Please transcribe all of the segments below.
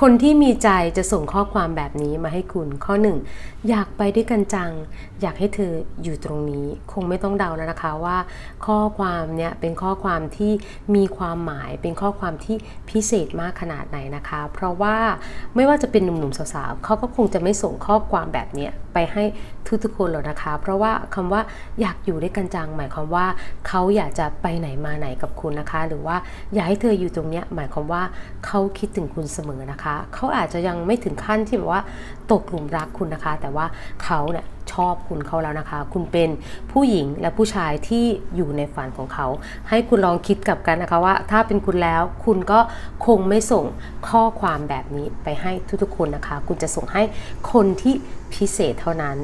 คนที่มีใจจะส่งข้อความแบบนี้มาให้คุณ ข้อหนึ่งอยากไปด้วยกันจัง อยากให้เธออยู่ตรงนี้ คงไม่ต้องเดาแล้วนะคะว่า ข้อความเนี่ยเป็นข้อความที่มีความหมาย เป็นข้อความที่พิเศษมากขนาดไหนนะคะ เพราะว่าไม่ว่าจะเป็นหนุ่มๆสาวๆเขาก็คงจะไม่ส่งข้อความแบบเนี้ย ไปให้ทุกๆคนหรอกนะคะ เพราะว่าคำว่าอยากอยู่ด้วยกันจังหมายความว่าเขาอยากจะไปไหนมาไหนกับคุณนะคะ หรือว่าอยากให้เธออยู่ตรงเนี้ยหมายความว่าเขาคิดถึงคุณเสมอนะคะ เขาอาจจะยังไม่ถึงขั้นที่แบบว่าตกหลุมรักคุณนะคะ แต่ว่าเขาเนี่ย ชอบคุณเขาแล้วนะคะ คุณเป็นผู้หญิงและผู้ชายที่อยู่ในฝันของเขา ให้คุณลองคิดกับกันนะคะว่า ถ้าเป็นคุณแล้วคุณก็คงไม่ส่งข้อความแบบนี้ไปให้ทุกๆคนนะคะ คุณจะส่งให้คนที่พิเศษเท่านั้น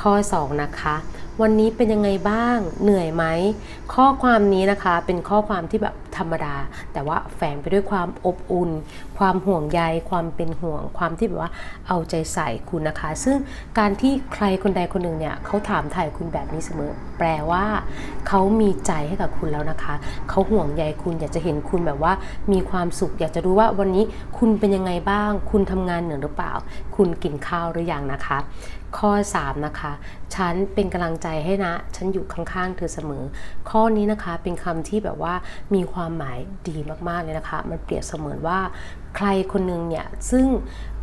ข้อ 2 นะคะ วันนี้เป็นยังไงบ้าง เหนื่อยไหม ข้อความนี้นะคะเป็นข้อความที่แบบธรรมดา แต่ว่าแฝงไปด้วยความอบอุ่น ความห่วงใย ความเป็นห่วง ความที่แบบว่าเอาใจใส่คุณนะคะ ซึ่งการที่ใครคนใดคนหนึ่งเนี่ยเขาถามถ่ายคุณแบบนี้เสมอ แปลว่าเขามีใจให้กับคุณแล้วนะคะ เขาห่วงใยคุณอยากจะเห็นคุณแบบว่ามีความสุข อยากจะรู้ว่าวันนี้คุณเป็นยังไงบ้าง คุณทำงานเหนื่อยหรือเปล่า คุณกินข้าวหรือยังนะคะ ข้อ 3 นะคะ ฉันเป็นกำลังใจให้นะ ฉันอยู่ข้างๆ เธอเสมอ ข้อนี้นะคะเป็นคำที่แบบว่ามีความหมายดีมากๆเลยนะคะ มันเปรียบเสมือนว่าใครคนหนึงเนี่ยซึ่ง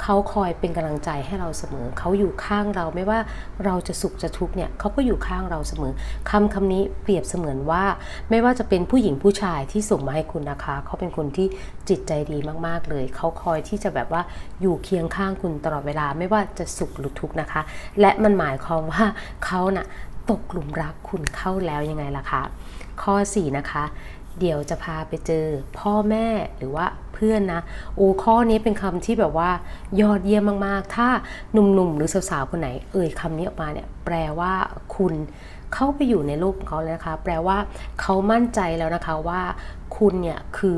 เขาคอยเป็นกำลังใจให้เราเสมอ เขาอยู่ข้างเราไม่ว่าเราจะสุขจะทุกข์เนี่ยเขาก็อยู่ข้างเราเสมอคำคำนี้เปรียบเสมือนว่า ไม่ว่าจะเป็นผู้หญิงผู้ชายที่ส่งมาให้คุณนะคะ เขาเป็นคนที่จิตใจดีมากๆเลย เขาคอยที่จะแบบว่าอยู่เคียงข้างคุณตลอดเวลาไม่ว่าจะสุขหรือทุกข์นะคะ และมันหมายความว่าเขาน่ะ ตกหลุมรักคุณเข้าแล้วยังไงล่ะคะ ข้อ 4 นะคะ เดี๋ยวจะพาไปเจอพ่อแม่หรือว่าเพื่อนนะโอ้ข้อนี้เป็นคำที่แบบว่ายอดเยี่ยมมากๆ ถ้าหนุ่มๆ หรือสาวๆคนไหน เอ่ยคำนี้ออกมาเนี่ยแปลว่าคุณเข้าไปอยู่ในโลกของเขาแล้วนะคะ แปลว่าเขามั่นใจแล้วนะคะว่าคุณเนี่ยคือ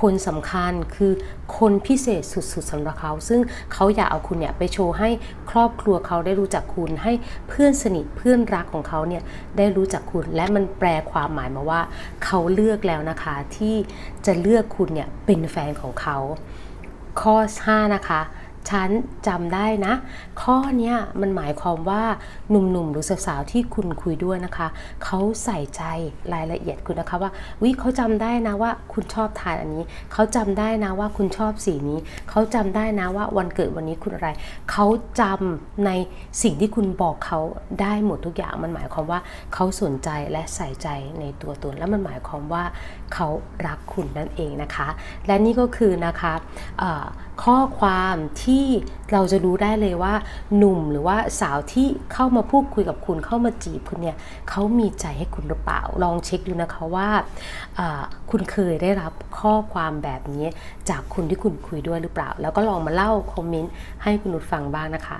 คนสำคัญคือคนพิเศษสุดๆสำหรับเขา ซึ่งเขาอยากเอาคุณเนี่ยไปโชว์ให้ครอบครัวเขาได้รู้จักคุณ ให้เพื่อนสนิทเพื่อนรักของเขาเนี่ยได้รู้จักคุณ และมันแปลความหมายมาว่า เขาเลือกแล้วนะคะที่จะเลือกคุณเนี่ยเป็นแฟนของเขา ข้อ 5 นะคะ ฉันจำได้นะ ข้อนี้มันหมายความว่าหนุ่มๆ หรือสาวๆที่คุณคุยด้วยนะคะ เขาใส่ใจรายละเอียดคุณนะคะว่าวิเขาจำได้นะว่าคุณชอบทานอันนี้ เขาจำได้นะว่าคุณชอบสีนี้ เขาจำได้นะว่าวันเกิดวันนี้คุณอะไร เขาจำในสิ่งที่คุณบอกเขาได้หมดทุกอย่างมันหมายความว่าเขาสนใจและใส่ใจในตัวตนและมันหมายความว่าเขารักคุณนั่นเองนะคะ และนี่ก็คือนะคะข้อความที่เราจะรู้ได้เลยว่า หนุ่มหรือว่าสาวที่เข้ามาพูดคุยกับคุณเข้ามาจีบคุณเนี่ยเขามีใจให้คุณหรือเปล่า ลองเช็คดูนะคะว่าคุณเคยได้รับข้อความแบบนี้จากคนที่คุณคุยด้วยหรือเปล่า แล้วก็ลองมาเล่าคอมเมนต์ให้คุณนุชฟังบ้างนะคะ